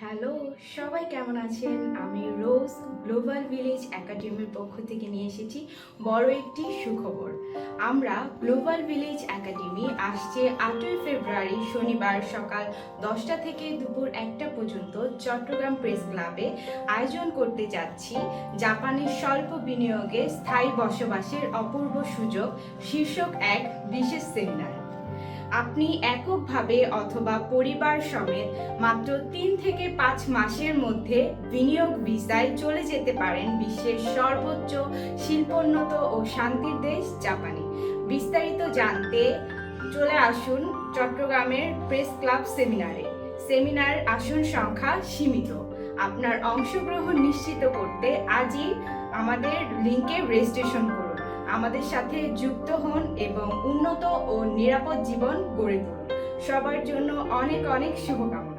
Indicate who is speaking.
Speaker 1: Hello, সবাই কেমন আছেন? আমি রোজ গ্লোবাল ভিলেজ একাডেমির পক্ষ থেকে নিয়ে এসেছি বড় একটি সুখবর। আমরা গ্লোবাল ভিলেজ একাডেমি আসছে আটই ফেব্রুয়ারি শনিবার সকাল দশটা থেকে দুপুর একটা পর্যন্ত চট্টগ্রাম প্রেস ক্লাবে আয়োজন করতে যাচ্ছি। জাপানের স্বল্প বিনিয়োগে স্থায়ী বসবাসের অপূর্ব সুযোগ, শীর্ষক এক বিশেষ সেমিনার। আপনি এককভাবে অথবা পরিবার সমেত মাত্র তিন থেকে পাঁচ মাসের মধ্যে বিনিয়োগ ভিসায় চলে যেতে পারেন বিশ্বের সর্বোচ্চ শিল্পোন্নত ও শান্তির দেশ জাপানে। বিস্তারিত জানতে চলে আসুন চট্টগ্রামের প্রেস ক্লাব সেমিনারে। সেমিনার আসন সংখ্যা সীমিত। আপনার অংশগ্রহণ নিশ্চিত করতে আজই আমাদের লিঙ্কে রেজিস্ট্রেশন করুন। আমাদের সাথে যুক্ত হন এবং উন্নত ও নিরাপদ জীবন গড়ে তুলুন। সবার জন্য অনেক অনেক শুভকামনা।